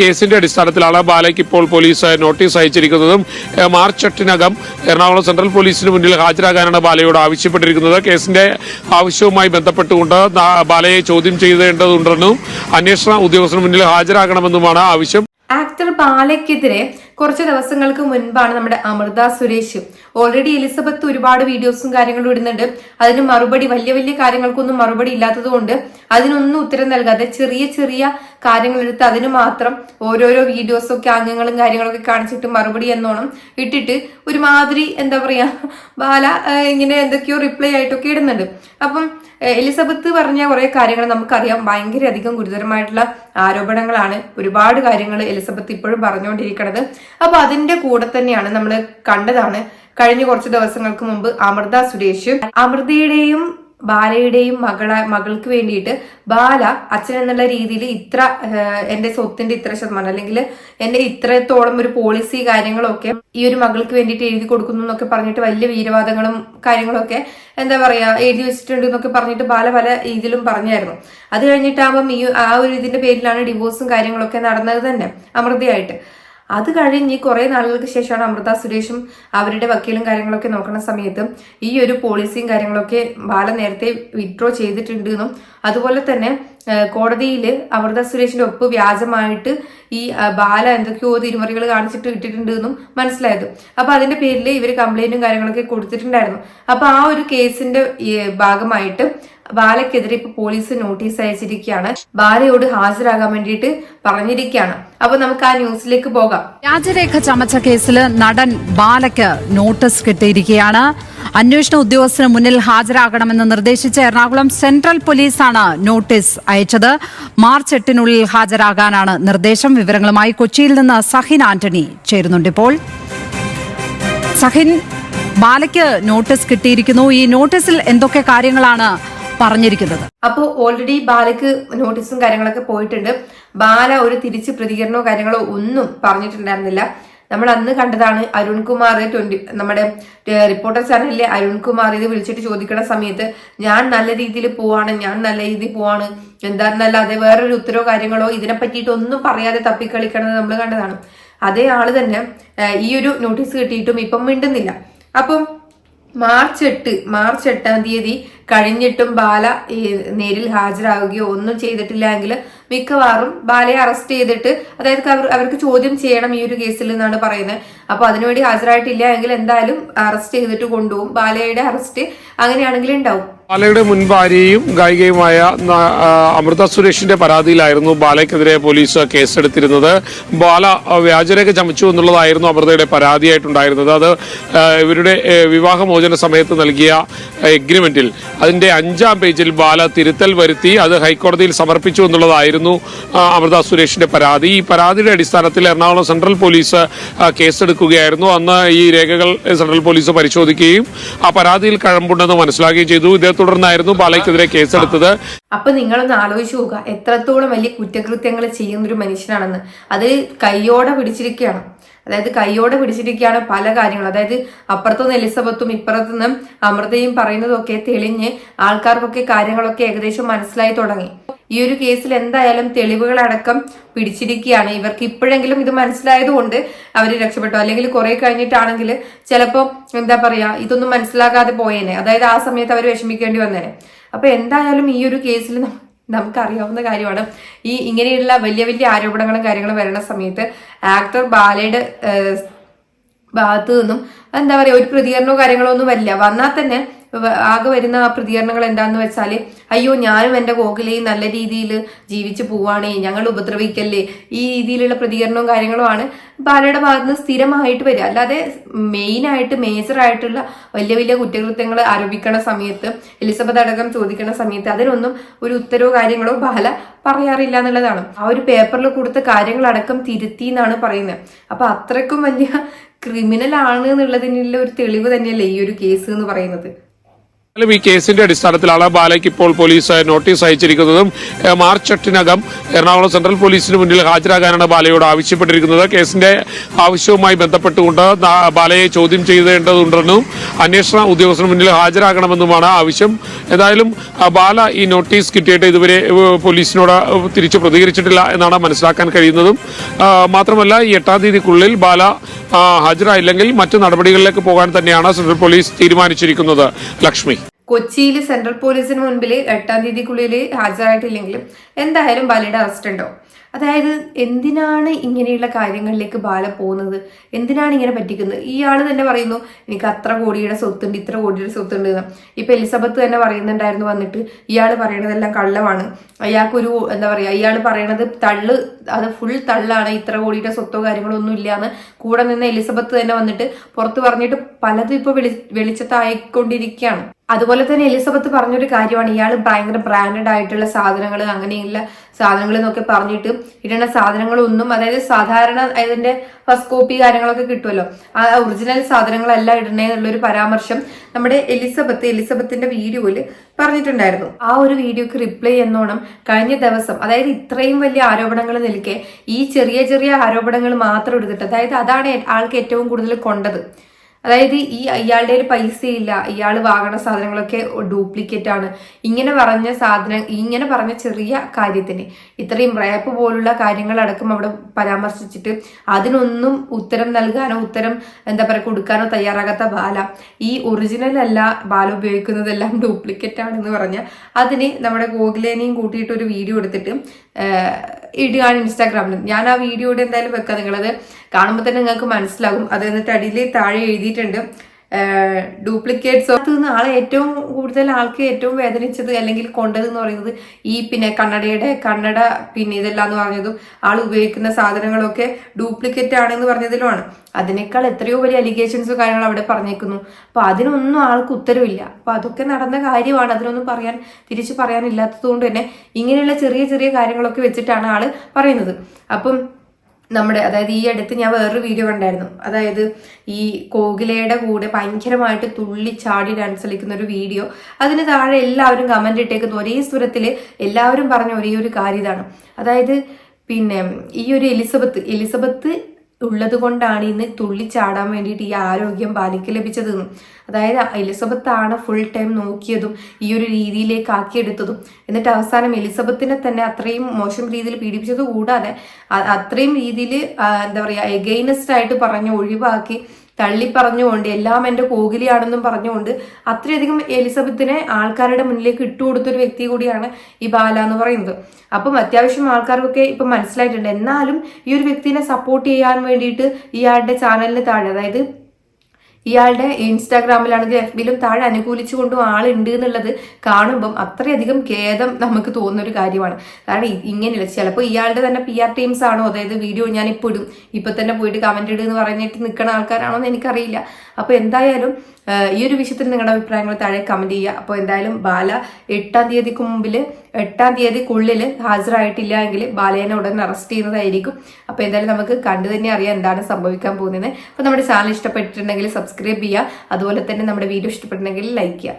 കേസിന്റെ അടിസ്ഥാനത്തിലാണ് ബാലയ്ക്ക് ഇപ്പോൾ പോലീസ് നോട്ടീസ് അയച്ചിരിക്കുന്നതും മാർച്ച് എട്ടിനകം എറണാകുളം സെൻട്രൽ പോലീസിന് മുന്നിൽ ഹാജരാകാനാണ് ബാലയോട് ആവശ്യപ്പെട്ടിരിക്കുന്നത്. കേസിന്റെ ആവശ്യവുമായി ബന്ധപ്പെട്ടുകൊണ്ട് ബാലയെ ചോദ്യം ചെയ്യേണ്ടതുണ്ടെന്നും അന്വേഷണ ഉദ്യോഗസ്ഥന് മുന്നിൽ ഹാജരാകണമെന്നുമാണ് ആവശ്യം. ആക്ടർ ബാലയ്ക്കെതിരെ കുറച്ച് ദിവസങ്ങൾക്ക് മുൻപാണ് നമ്മുടെ അമൃത സുരേഷ് ഓൾറെഡി എലിസബത്ത് ഒരുപാട് വീഡിയോസും കാര്യങ്ങളും ഇടുന്നുണ്ട്. അതിന് മറുപടി വലിയ വലിയ കാര്യങ്ങൾക്കൊന്നും മറുപടി ഇല്ലാത്തത് കൊണ്ട് അതിനൊന്നും ഉത്തരം നൽകാതെ ചെറിയ ചെറിയ കാര്യങ്ങൾ എടുത്ത് അതിന് മാത്രം ഓരോരോ വീഡിയോസൊക്കെ അംഗങ്ങളും കാര്യങ്ങളൊക്കെ കാണിച്ചിട്ട് മറുപടി എന്നോണം ഇട്ടിട്ട് ഒരുമാതിരി എന്താ പറയാ ബാല ഇങ്ങനെ എന്തൊക്കെയോ റിപ്ലൈ ആയിട്ടൊക്കെ ഇടുന്നുണ്ട്. അപ്പം എലിസബത്ത് പറഞ്ഞ കുറെ കാര്യങ്ങൾ നമുക്കറിയാം. ഭയങ്കര അധികം ഗുരുതരമായിട്ടുള്ള ആരോപണങ്ങളാണ് ഒരുപാട് കാര്യങ്ങൾ എലിസബത്ത് ഇപ്പോഴും പറഞ്ഞുകൊണ്ടിരിക്കുന്നത് അപ്പൊ അതിന്റെ കൂടെ തന്നെയാണ് നമ്മൾ കണ്ടതാണ്. കഴിഞ്ഞ കുറച്ച് ദിവസങ്ങൾക്ക് മുമ്പ് അമൃത സുരേഷ് അമൃതയുടെയും ബാലയുടെയും മകള മകൾക്ക് വേണ്ടിയിട്ട് ബാല അച്ഛൻ എന്നുള്ള രീതിയിൽ ഇത്ര എന്റെ സ്വത്തിന്റെ ഇത്ര ശതമാനം അല്ലെങ്കിൽ എന്റെ ഇത്രത്തോളം ഒരു പോളിസി കാര്യങ്ങളൊക്കെ ഈ ഒരു മകൾക്ക് വേണ്ടിയിട്ട് എഴുതി കൊടുക്കുന്നു എന്നൊക്കെ പറഞ്ഞിട്ട് വലിയ വീരവാദങ്ങളും കാര്യങ്ങളൊക്കെ എന്താ പറയാ എഴുതി വെച്ചിട്ടുണ്ട് എന്നൊക്കെ പറഞ്ഞിട്ട് ബാല പല രീതിയിലും പറഞ്ഞായിരുന്നു. അത് കഴിഞ്ഞിട്ടാകുമ്പം ഈ ആ ഒരു ഇതിന്റെ പേരിലാണ് ഡിവോഴ്സും കാര്യങ്ങളൊക്കെ നടന്നത് തന്നെ അമൃതയായിട്ട്. അത് കഴിഞ്ഞ് കുറെ നാളുകൾക്ക് ശേഷമാണ് അമൃത സുരേഷും അവരുടെ വക്കീലും കാര്യങ്ങളൊക്കെ നോക്കുന്ന സമയത്ത് ഈ ഒരു പോളിസിയും കാര്യങ്ങളൊക്കെ ബാല നേരത്തെ വിഡ്രോ ചെയ്തിട്ടുണ്ട് എന്നും അതുപോലെ തന്നെ കോടതിയിൽ അമൃത സുരേഷിന്റെ ഒപ്പ് വ്യാജമായിട്ട് ഈ ബാല എന്തൊക്കെയോ തിരിമറികൾ കാണിച്ചിട്ട് ഇട്ടിട്ടുണ്ട് എന്നും മനസ്സിലായത്. അപ്പൊ അതിന്റെ പേരിൽ ഇവർ കംപ്ലൈന്റും കാര്യങ്ങളൊക്കെ കൊടുത്തിട്ടുണ്ടായിരുന്നു. അപ്പൊ ആ ഒരു കേസിന്റെ ഭാഗമായിട്ട് ബാലയ്ക്കെതിരെ ഇപ്പൊ പോലീസ് നോട്ടീസ് അയച്ചിരിക്കുകയാണ്. ബാലയോട് ഹാജരാകാൻ വേണ്ടിയിട്ട് പറഞ്ഞിരിക്കുകയാണ്. അപ്പൊ നമുക്ക് ആ ന്യൂസിലേക്ക് പോകാം. രാജരേഖ ചമച്ച കേസിൽ നടൻ ബാലയ്ക്ക് നോട്ടീസ് കിട്ടിയിരിക്കുകയാണ്. അന്വേഷണ ഉദ്യോഗസ്ഥന് മുന്നിൽ ഹാജരാകണമെന്ന് നിർദ്ദേശിച്ച് എറണാകുളം സെൻട്രൽ പോലീസാണ് നോട്ടീസ് അയച്ചത്. മാർച്ച് എട്ടിനുള്ളിൽ ഹാജരാകാനാണ് നിർദ്ദേശം. വിവരങ്ങളുമായി കൊച്ചിയിൽ നിന്ന് സഹിൻ ആന്റണി ചേരുന്നുണ്ട് ഇപ്പോൾ. സഹിൻ ബാലയ്ക്ക് നോട്ടീസ് കിട്ടിയിരിക്കുന്നു. ഈ നോട്ടീസിൽ എന്തൊക്കെ കാര്യങ്ങളാണ് പറഞ്ഞിരിക്കുന്നത്? അപ്പോൾ ഓൾറെഡി ബാലയ്ക്ക് നോട്ടീസും കാര്യങ്ങളൊക്കെ പോയിട്ടുണ്ട്. ബാല ഒരു തിരിച്ച് പ്രതികരണമോ കാര്യങ്ങളോ ഒന്നും പറഞ്ഞിട്ടുണ്ടായിരുന്നില്ല. നമ്മൾ അന്ന് കണ്ടതാണ് അരുൺകുമാർ ട്വന്റി നമ്മുടെ റിപ്പോർട്ടർ ചാനലിലെ അരുൺകുമാർ ഇത് വിളിച്ചിട്ട് ചോദിക്കുന്ന സമയത്ത് ഞാൻ നല്ല രീതിയിൽ പോവാണ് ഞാൻ നല്ല രീതിയിൽ പോവാണ് എന്താണെന്നല്ലാതെ വേറൊരു ഉത്തരവോ കാര്യങ്ങളോ ഇതിനെ പറ്റിയിട്ട് ഒന്നും പറയാതെ തപ്പിക്കളിക്കണത് നമ്മൾ കണ്ടതാണ്. അതേ ആൾ തന്നെ ഈ ഒരു നോട്ടീസ് കിട്ടിയിട്ടും ഇപ്പം മിണ്ടുന്നില്ല. അപ്പം മാർച്ച് എട്ട് മാർച്ച് എട്ടാം തീയതി കഴിഞ്ഞിട്ടും ബാല നേരിൽ ഹാജരാകുകയോ ഒന്നും ചെയ്തിട്ടില്ല എങ്കിൽ മിക്കവാറും ബാലയെ അറസ്റ്റ് ചെയ്തിട്ട് അതായത് അവർ അവർക്ക് ചോദ്യം ചെയ്യണം ഈ ഒരു കേസിൽ എന്നാണ് പറയുന്നത്. അപ്പൊ അതിനുവേണ്ടി ഹാജരായിട്ടില്ല എങ്കിൽ എന്തായാലും അറസ്റ്റ് ചെയ്തിട്ട് കൊണ്ടുപോകും. ബാലയുടെ അറസ്റ്റ് അങ്ങനെയാണെങ്കിൽ ഉണ്ടാവും. ബാലയുടെ മുൻ ഭാര്യയും ഗായികയുമായ അമൃത സുരേഷിന്റെ പരാതിയിലായിരുന്നു ബാലയ്ക്കെതിരെ പോലീസ് കേസെടുത്തിരുന്നത്. ബാല വ്യാജരേഖ ചമച്ചു എന്നുള്ളതായിരുന്നു അമൃതയുടെ പരാതിയായിട്ടുണ്ടായിരുന്നത്. അത് ഇവരുടെ വിവാഹമോചന സമയത്ത് നൽകിയ എഗ്രിമെന്റിൽ. അതിന്റെ അഞ്ചാം പേജിൽ ബാല തിരുത്തൽ വരുത്തി അത് ഹൈക്കോടതിയിൽ സമർപ്പിച്ചു എന്നുള്ളതായിരുന്നു ആ, അമൃത സുരേഷിന്റെ പരാതി. ഈ പരാതിയുടെ അടിസ്ഥാനത്തിൽ എറണാകുളം സെൻട്രൽ പോലീസ് കേസെടുക്കുകയായിരുന്നു. അന്ന് ഈ രേഖകൾ സെൻട്രൽ പോലീസ് പരിശോധിക്കുകയും ആ പരാതിയിൽ കഴമ്പുണ്ടെന്ന് മനസ്സിലാക്കുകയും ചെയ്തു. ഇതേ തുടർന്നായിരുന്നു ബാലയ്ക്കെതിരെ കേസെടുത്തത്. അപ്പൊ നിങ്ങളൊന്ന് ആലോചിച്ചു നോക്കുക. എത്രത്തോളം വലിയ കുറ്റകൃത്യങ്ങൾ ചെയ്യുന്ന ഒരു മനുഷ്യനാണെന്ന്. അത് കയ്യോടെ പിടിച്ചിരിക്കുകയാണ്. അതായത് കയ്യോടെ പിടിച്ചിരിക്കുകയാണ് പല കാര്യങ്ങളും. അതായത് അപ്പുറത്തുനിന്ന് എലിസബത്തും ഇപ്പുറത്തുനിന്ന് അമൃതയും പറയുന്നതൊക്കെ തെളിഞ്ഞ് ആൾക്കാർക്കൊക്കെ കാര്യങ്ങളൊക്കെ ഏകദേശം മനസ്സിലായി തുടങ്ങി. ഈ ഒരു കേസിൽ എന്തായാലും തെളിവുകളടക്കം പിടിച്ചിരിക്കുകയാണ്. ഇവർക്ക് ഇപ്പോഴെങ്കിലും ഇത് മനസ്സിലായതുകൊണ്ട് അവർ രക്ഷപ്പെട്ടു. അല്ലെങ്കിൽ കുറെ കഴിഞ്ഞിട്ടാണെങ്കിൽ ചിലപ്പോൾ എന്താ പറയാ ഇതൊന്നും മനസ്സിലാകാതെ പോയേനെ. അതായത് ആ സമയത്ത് അവർ വിഷമിക്കേണ്ടി വന്നേനെ. അപ്പൊ എന്തായാലും ഈ ഒരു കേസിൽ നമുക്കറിയാവുന്ന കാര്യമാണ്. ഈ ഇങ്ങനെയുള്ള വലിയ വലിയ ആരോപണങ്ങളും കാര്യങ്ങളും വരുന്ന സമയത്ത് ആക്ടർ ബാലയുടെ ഭാഗത്തു നിന്നും എന്താ പറയുക ഒരു പ്രതികരണമോ കാര്യങ്ങളോ ഒന്നും വരില്ല. വന്നാൽ തന്നെ ആകെ വരുന്ന ആ പ്രതികരണങ്ങൾ എന്താന്ന് വെച്ചാൽ അയ്യോ ഞാനും എന്റെ കോകിലയും നല്ല രീതിയിൽ ജീവിച്ചു പോവാണേ ഞങ്ങൾ ഉപദ്രവിക്കല്ലേ? ഈ രീതിയിലുള്ള പ്രതികരണവും കാര്യങ്ങളുമാണ് ബാലയുടെ ഭാഗത്ത് നിന്ന് സ്ഥിരമായിട്ട് വരിക. അല്ലാതെ മെയിനായിട്ട് മേജർ ആയിട്ടുള്ള വലിയ വലിയ കുറ്റകൃത്യങ്ങൾ ആരോപിക്കണ സമയത്ത് എലിസബത്ത് അടക്കം ചോദിക്കണ സമയത്ത് അതിനൊന്നും ഒരു ഉത്തരവോ കാര്യങ്ങളോ ബാല പറയാറില്ല എന്നുള്ളതാണ്. ആ ഒരു പേപ്പറിൽ കൊടുത്ത കാര്യങ്ങളടക്കം തിരുത്തി എന്നാണ് പറയുന്നത്. അപ്പൊ അത്രക്കും വലിയ ക്രിമിനൽ ആണ് എന്നുള്ളതിനുള്ള ഒരു തെളിവ് തന്നെയല്ലേ ഈ ഒരു കേസ് എന്ന് പറയുന്നത്? ഈ കേസിന്റെ അടിസ്ഥാനത്തിലാണ് ബാലയ്ക്ക് ഇപ്പോൾ പോലീസ് നോട്ടീസ് അയച്ചിരിക്കുന്നതും മാർച്ച് എട്ടിനകം എറണാകുളം സെൻട്രൽ പോലീസിന് മുന്നിൽ ഹാജരാകാനാണ് ബാലയോട് ആവശ്യപ്പെട്ടിരിക്കുന്നത്. കേസിന്റെ ആവശ്യവുമായി ബന്ധപ്പെട്ടുകൊണ്ട് ബാലയെ ചോദ്യം ചെയ്യേണ്ടതുണ്ടെന്നും അന്വേഷണ ഉദ്യോഗസ്ഥന് മുന്നിൽ ഹാജരാകണമെന്നുമാണ് ആവശ്യം. ഏതായാലും ബാല ഈ നോട്ടീസ് കിട്ടിയിട്ട് ഇതുവരെ പോലീസിനോട് തിരിച്ചു പ്രതികരിച്ചിട്ടില്ല എന്നാണ് മനസ്സിലാക്കാൻ കഴിയുന്നതും. മാത്രമല്ല ഈ എട്ടാം തീയതിക്കുള്ളിൽ ബാല ഹാജരായില്ലെങ്കിൽ മറ്റു നടപടികളിലേക്ക് പോകാൻ തന്നെയാണ് സെൻട്രൽ പോലീസ് തീരുമാനിച്ചിരിക്കുന്നത്. ലക്ഷ്മി. കൊച്ചിയിൽ സെൻട്രൽ പോലീസിന് മുൻപിൽ എട്ടാം തീയതിക്കുള്ളിൽ ഹാജരായിട്ടില്ലെങ്കിലും എന്തായാലും ബാലയുടെ അറസ്റ്റ് ഉണ്ടാവും അതായത് എന്തിനാണ് ഇങ്ങനെയുള്ള കാര്യങ്ങളിലേക്ക് ബാല പോകുന്നത്? എന്തിനാണ് ഇങ്ങനെ പറ്റിക്കുന്നത്? ഇയാൾ തന്നെ പറയുന്നു എനിക്ക് അത്ര കോടിയുടെ സ്വത്തുണ്ട് ഇത്ര കോടിയുടെ സ്വത്തുണ്ട് ഇപ്പൊ എലിസബത്ത് തന്നെ പറയുന്നുണ്ടായിരുന്നു വന്നിട്ട് ഇയാൾ പറയണതെല്ലാം കള്ളമാണ്. അയാൾക്കൊരു എന്താ പറയാ ഇയാൾ പറയണത് തള്ള് അത് ഫുൾ തള്ളാണ് ഇത്ര കോടിയുടെ സ്വത്തോ കാര്യങ്ങളോ ഒന്നും ഇല്ലാന്ന് കൂടെ നിന്ന് എലിസബത്ത് തന്നെ വന്നിട്ട് പുറത്ത് പറഞ്ഞിട്ട് പലതും ഇപ്പൊ വെളി വെളിച്ചത്തായിക്കൊണ്ടിരിക്കുകയാണ്. അതുപോലെ തന്നെ എലിസബത്ത് പറഞ്ഞൊരു കാര്യമാണ് ഇയാൾ ഭയങ്കര ബ്രാൻഡഡ് ആയിട്ടുള്ള സാധനങ്ങൾ അങ്ങനെയുള്ള സാധനങ്ങൾ എന്നൊക്കെ പറഞ്ഞിട്ട് ഇടുന്ന സാധനങ്ങളൊന്നും അതായത് സാധാരണ അതിന്റെ ഫസ്റ്റ് കോപ്പി കാര്യങ്ങളൊക്കെ കിട്ടുമല്ലോ ആ ഒറിജിനൽ സാധനങ്ങളല്ല ഇടണേ എന്നുള്ളൊരു പരാമർശം നമ്മുടെ എലിസബത്ത് എലിസബത്തിന്റെ വീഡിയോയിൽ പറഞ്ഞിട്ടുണ്ടായിരുന്നു. ആ ഒരു വീഡിയോക്ക് റിപ്ലൈ എന്നോണം കഴിഞ്ഞ ദിവസം അതായത് ഇത്രയും വലിയ ആരോപണങ്ങൾ നിൽക്കെ ഈ ചെറിയ ചെറിയ ആരോപണങ്ങൾ മാത്രം എടുത്തിട്ട് അതായത് അതാണ് ആൾക്ക് ഏറ്റവും കൂടുതൽ കൊണ്ടത്. അതായത് ഈ ഇയാളുടെ ഒരു പൈസ ഇല്ല ഇയാൾ വാങ്ങണ സാധനങ്ങളൊക്കെ ഡ്യൂപ്ലിക്കേറ്റ് ആണ്. ഇങ്ങനെ പറഞ്ഞ സാധനം ഇങ്ങനെ പറഞ്ഞ ചെറിയ കാര്യത്തിന്. ഇത്രയും റാപ്പ് പോലുള്ള കാര്യങ്ങളടക്കം അവിടെ പരാമർശിച്ചിട്ട് അതിനൊന്നും ഉത്തരം നൽകാനോ ഉത്തരം എന്താ പറയുക കൊടുക്കാനോ തയ്യാറാകാത്ത ബാല. ഈ ഒറിജിനൽ അല്ല ബാല ഉപയോഗിക്കുന്നതെല്ലാം ഡ്യൂപ്ലിക്കേറ്റ് ആണെന്ന് പറഞ്ഞ അതിന് നമ്മുടെ ഗോകുലേനെയും കൂട്ടിയിട്ട് ഒരു വീഡിയോ എടുത്തിട്ട് ഇടുകയാണ് ഇൻസ്റ്റാഗ്രാമിൽ ഞാൻ ആ വീഡിയോയുടെ എന്തായാലും വെക്കാം നിങ്ങളത്. കാണുമ്പോൾ തന്നെ നിങ്ങൾക്ക് മനസ്സിലാകും. അത് എന്നിട്ട് അടിയിൽ താഴെ എഴുതിയിട്ടുണ്ട്. ഡ്യൂപ്ലിക്കേറ്റ്സ് അത് ആളെ ഏറ്റവും കൂടുതൽ ആൾക്ക് ഏറ്റവും വേദനിച്ചത് അല്ലെങ്കിൽ കൊണ്ടത് എന്ന് പറയുന്നത് ഈ പിന്നെ കണ്ണടയുടെ കന്നഡ പിന്നെ ഇതെല്ലാം എന്ന് പറഞ്ഞതും ആൾ ഉപയോഗിക്കുന്ന സാധനങ്ങളൊക്കെ ഡ്യൂപ്ലിക്കേറ്റ് ആണെന്ന് പറഞ്ഞതിലുമാണ്. അതിനേക്കാൾ എത്രയോ വലിയ അലിഗേഷൻസും കാര്യങ്ങളും അവിടെ പറഞ്ഞേക്കുന്നു. അപ്പൊ അതിനൊന്നും ആൾക്ക് ഉത്തരവില്ല. അപ്പൊ അതൊക്കെ നടന്ന കാര്യമാണ്. അതിനൊന്നും പറയാൻ തിരിച്ചു പറയാനില്ലാത്തത് കൊണ്ട് തന്നെ ഇങ്ങനെയുള്ള ചെറിയ ചെറിയ കാര്യങ്ങളൊക്കെ വെച്ചിട്ടാണ് ആൾ പറയുന്നത്. അപ്പം നമ്മുടെ അതായത് ഈ അടുത്ത് ഞാൻ വേറൊരു വീഡിയോ കണ്ടായിരുന്നു. അതായത് ഈ കോകിലയുടെ കൂടെ ഭയങ്കരമായിട്ട് തുള്ളി ചാടി ഡാൻസ് കളിക്കുന്ന ഒരു വീഡിയോ അതിന് താഴെ എല്ലാവരും കമന്റ് ഇട്ടേക്കുന്ന ഒരേ സ്വരത്തിൽ എല്ലാവരും പറഞ്ഞ ഒരേ ഒരു കാര്യം ഇതാണ്. അതായത് പിന്നെ ഈ ഒരു എലിസബത്ത് എലിസബത്ത് ഉള്ളത് കൊണ്ടാണ് ഇന്ന് തുള്ളിച്ചാടാൻ വേണ്ടിയിട്ട് ഈ ആരോഗ്യം ബാലിക്ക് ലഭിച്ചതെന്നും അതായത് എലിസബത്ത് ആണ് ഫുൾ ടൈം നോക്കിയതും ഈ ഒരു രീതിയിലേക്ക് ആക്കിയെടുത്തതും. എന്നിട്ട് അവസാനം എലിസബത്തിനെ തന്നെ അത്രയും മോശം രീതിയിൽ പീഡിപ്പിച്ചത് കൂടാതെ അത്രയും രീതിയിൽ എന്താ പറയുക എഗെയിനസ്റ്റ് ആയിട്ട് പറഞ്ഞ് ഒഴിവാക്കി തള്ളി പറഞ്ഞുകൊണ്ട് എല്ലാം എന്റെ കോകിലിയാണെന്നും പറഞ്ഞുകൊണ്ട് അത്രയധികം എലിസബത്തിനെ ആൾക്കാരുടെ മുന്നിലേക്ക് ഇട്ടുകൊടുത്തൊരു വ്യക്തി കൂടിയാണ് ഈ ബാല എന്ന് പറയുന്നത്. അപ്പം അത്യാവശ്യം ആൾക്കാർക്കൊക്കെ ഇപ്പം മനസ്സിലായിട്ടുണ്ട്. എന്നാലും ഈ ഒരു വ്യക്തിനെ സപ്പോർട്ട് ചെയ്യാൻ വേണ്ടിയിട്ട് ഇയാളുടെ ചാനലിന് താഴെ അതായത് ഇയാളുടെ ഇൻസ്റ്റാഗ്രാമിലാണെങ്കിൽ എഫ് ബിയിലും താഴെ അനുകൂലിച്ചുകൊണ്ടും ആളുണ്ട് എന്നുള്ളത് കാണുമ്പം അത്രയധികം ഖേദം നമുക്ക് തോന്നുന്ന ഒരു കാര്യമാണ്. കാരണം ഇങ്ങനെയല്ല. ചിലപ്പോൾ ഇയാളുടെ തന്നെ പി ആർ ടീംസ് ആണോ? അതായത് വീഡിയോ ഞാൻ ഇപ്പോൾ ഇടും. ഇപ്പൊ തന്നെ പോയിട്ട് കമന്റ് ഇടുക എന്ന് പറഞ്ഞിട്ട് നിൽക്കുന്ന ആൾക്കാരാണോ എന്ന് എനിക്കറിയില്ല. അപ്പോൾ എന്തായാലും ഈ ഒരു വിഷയത്തിൽ നിങ്ങളുടെ അഭിപ്രായങ്ങൾ താഴെ കമന്റ് ചെയ്യുക. അപ്പോൾ എന്തായാലും ബാല എട്ടാം തീയതിക്ക് മുമ്പിൽ എട്ടാം തീയതിക്കുള്ളിൽ ഹാജരായിട്ടില്ല എങ്കിൽ ബാലേനെ ഉടൻ അറസ്റ്റ് ചെയ്യുന്നതായിരിക്കും. അപ്പോൾ എന്തായാലും നമുക്ക് കണ്ടു തന്നെ അറിയാം എന്താണ് സംഭവിക്കാൻ പോകുന്നത് അപ്പോൾ നമ്മുടെ ചാനൽ ഇഷ്ടപ്പെട്ടിട്ടുണ്ടെങ്കിൽ സബ്സ്ക്രൈബ് ചെയ്യുക. അതുപോലെ തന്നെ നമ്മുടെ വീഡിയോ ഇഷ്ടപ്പെട്ടിട്ടുണ്ടെങ്കിൽ ലൈക്ക് ചെയ്യുക.